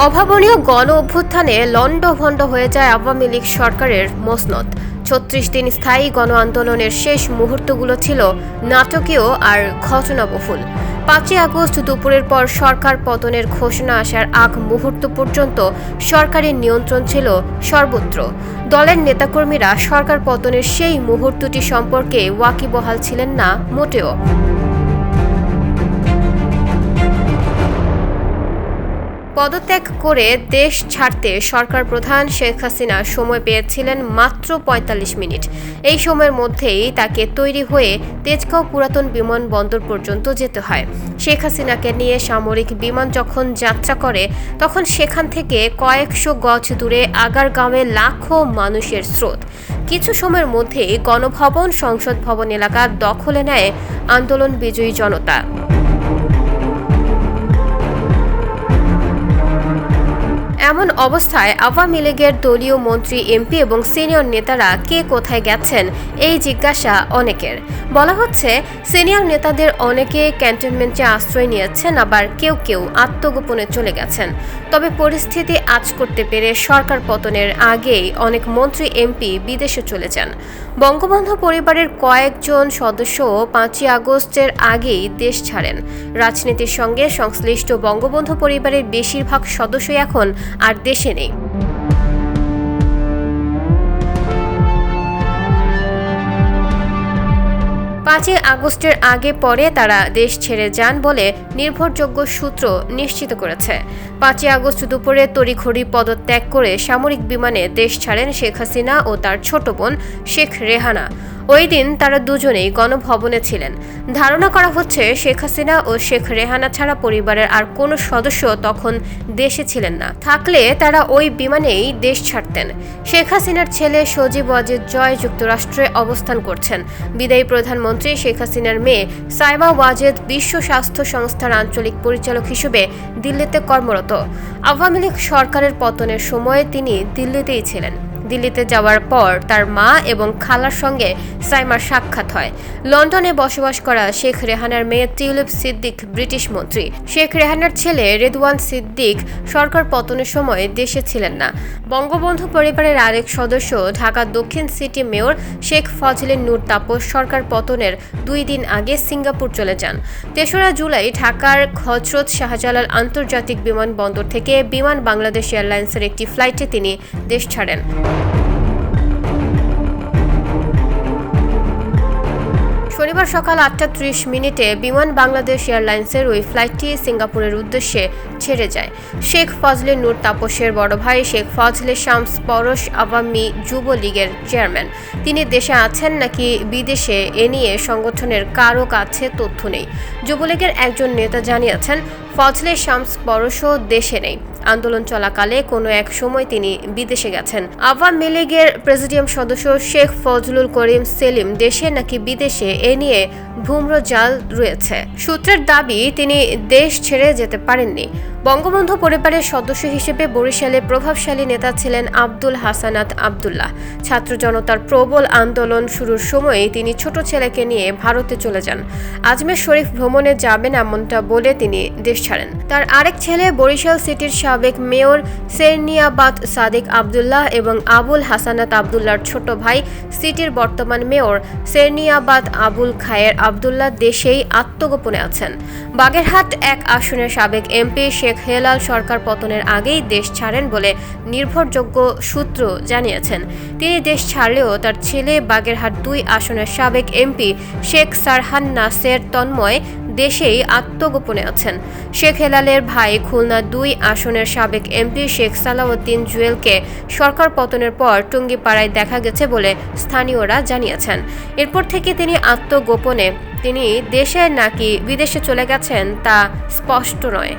অভাবনীয় গণ অভ্যুত্থানে লণ্ডভণ্ড হয়ে যায় আওয়ামী লীগ সরকারের মসনদ। ছত্রিশ দিন স্থায়ী গণ আন্দোলনের শেষ মুহূর্তগুলো ছিল নাটকীয় আর ঘটনাবহুল। পাঁচই আগস্ট দুপুরের পর সরকার পতনের ঘোষণা আসার আগ মুহূর্ত পর্যন্ত সরকারের নিয়ন্ত্রণ ছিল সর্বত্র। দলের নেতাকর্মীরা সরকার পতনের সেই মুহূর্তটি সম্পর্কে ওয়াকিবহাল ছিলেন না, মোটেও। পদত্যাগ করে দেশ ছাড়তে সরকার প্রধান শেখ হাসিনা সময় পেয়েছিলেন মাত্র ৪৫ মিনিট। এই সময়ের মধ্যেই তাকে তৈরি হয়ে তেজগাঁও পুরাতন বিমানবন্দর পর্যন্ত যেতে হয়। শেখ হাসিনাকে নিয়ে সামরিক বিমান যখন যাত্রা করে, তখন সেখান থেকে কয়েকশো গজ দূরে আগারগাঁওয়ে লাখো মানুষের স্রোত। কিছু সময়ের মধ্যেই গণভবন, সংসদ ভবন এলাকা দখলে নেয় আন্দোলন বিজয়ী জনতা। এমন অবস্থায় আওয়ামী লীগের দলীয় মন্ত্রী, এমপি এবং সিনিয়র নেতারা কে কোথায় গেছেন? এই জিজ্ঞাসা অনেকের। বলা হচ্ছে, সিনিয়র নেতাদের অনেকে ক্যান্টনমেন্টে আশ্রয় নিয়েছেন, আবার কেউ কেউ আত্মগোপনে চলে গেছেন। তবে পরিস্থিতি আজ করতে পেরে সরকার পতনের আগেই অনেক মন্ত্রী, এমপি বিদেশে চলে যান। বঙ্গবন্ধু পরিবারের কয়েকজন সদস্য পাঁচই আগস্টের আগেই দেশ ছাড়েন। রাজনীতির সঙ্গে সংশ্লিষ্ট বঙ্গবন্ধু পরিবারের বেশিরভাগ সদস্যই এখন আর দেশে নেই। পাঁচই আগস্টের আগে পরে তারা দেশ ছেড়ে যান বলে নির্ভরযোগ্য সূত্র নিশ্চিত করেছে। পাঁচই আগস্ট দুপুরে তড়িঘড়ি পদত্যাগ করে সামরিক বিমানে দেশ ছাড়েন শেখ হাসিনা ও তার ছোট বোন শেখ রেহানা। ওই দিন তারা দুজনেই গণভবনে ছিলেন। ধারণা করা হচ্ছে শেখ হাসিনা ও শেখ রেহানা ছাড়া পরিবারের আর কোনো সদস্য তখন দেশে ছিলেন না। থাকলে তারা ওই বিমানেই দেশ ছাড়তেন। শেখ হাসিনার ছেলে সজীব ওয়াজেদ জয় যুক্তরাষ্ট্রে অবস্থান করছেন। বিদায়ী প্রধানমন্ত্রী শেখ হাসিনার মেয়ে সাইমা ওয়াজেদ বিশ্ব স্বাস্থ্য সংস্থার আঞ্চলিক পরিচালক হিসেবে দিল্লিতে কর্মরত। আওয়ামী লীগ সরকারের পতনের সময় তিনি দিল্লিতেই ছিলেন। দিল্লিতে যাওয়ার পর তার মা এবং খালার সঙ্গে সাইমার সাক্ষাৎ হয়। লন্ডনে বসবাস করা শেখ রেহানার মেয়ে টিউলিপ সিদ্দিক ব্রিটিশ মন্ত্রী। শেখ রেহানার ছেলে রেদওয়ান সিদ্দিক সরকার পতনের সময় দেশে ছিলেন না। বঙ্গবন্ধু পরিবারের আরেক সদস্য, ঢাকা দক্ষিণ সিটি মেয়র শেখ ফজলে নূর তাপস সরকার পতনের দুই দিন আগে সিঙ্গাপুর চলে যান। তেসরা জুলাই ঢাকার হজরত শাহজালাল আন্তর্জাতিক বিমানবন্দর থেকে বিমান বাংলাদেশ এয়ারলাইন্সের একটি ফ্লাইটে তিনি দেশ ছাড়েন। শনিবার সকাল আটটা ত্রিশ মিনিটে বিমান বাংলাদেশ এয়ারলাইন্সের ওই ফ্লাইটটি সিঙ্গাপুরের উদ্দেশ্যে ছেড়ে যায়। শেখ ফজলে নূর তাপসের বড় ভাই শেখ ফজলে শামস পরশ আওয়ামী যুবলীগের চেয়ারম্যান। তিনি দেশে আছেন নাকি বিদেশে, এ নিয়ে সংগঠনের কারও কাছে তথ্য নেই। যুবলীগের একজন নেতা জানিয়েছেন, ফজলে শামস পরশও দেশে নেই। আন্দোলন চলাকালে কোনো এক সময় তিনি বিদেশে গেছেন। আওয়ামী লীগের প্রেসিডিয়াম সদস্য শেখ ফজলুল করিম সেলিম দেশে নাকি বিদেশে এ নিয়ে ভূম্র জাল রয়েছে। সূত্রের দাবি, তিনি দেশ ছেড়ে যেতে পারেননি। বঙ্গবন্ধু পরিবারের সদস্য হিসেবে বরিশালের প্রভাবশালী নেতা ছিলেন আব্দুল হাসানাত আবদুল্লাহ। ছাত্র জনতার প্রবল আন্দোলন শুরুর সময়ে তিনি ছোট ছেলেকে নিয়ে ভারতে চলে যান। আজমের শরীফ ভ্রমণে যাবেন এমনটা বলে তিনি দেশ ছাড়েন। তার আরেক ছেলে বরিশাল সিটির সাবেক মেয়র সেরনিয়াবাদ সাদেক আবদুল্লাহ এবং আবুল হাসানাত আবদুল্লাহর ছোট ভাই সিটির বর্তমান মেয়র সেরনিয়াবাদ আবুল খায়ের আবদুল্লাহ দেশেই আত্মগোপনে আছেন। বাগেরহাট এক আসনের সাবেক এমপি শেখ হেলাল সরকার পতনের আগেই দেশ ছাড়েন বলে নির্ভরযোগ্য সূত্র জানিয়েছেন। তিনি দেশ ছাড়লেও তার ছেলে বাগেরহাট দুই আসনের সাবেক এমপি শেখ সারহান নাসের তন্ময় দেশেই আত্মগোপনে আছেন। শেখ হেলালের ভাই খুলনা দুই আসনের সাবেক এমপি শেখ সালাউদ্দিন জুয়েলকে সরকার পতনের পর টুঙ্গিপাড়ায় দেখা গেছে বলে স্থানীয়রা জানিয়েছেন। এরপর থেকে তিনি আত্মগোপনে। তিনি দেশে নাকি বিদেশে চলে গেছেন তা স্পষ্ট নয়।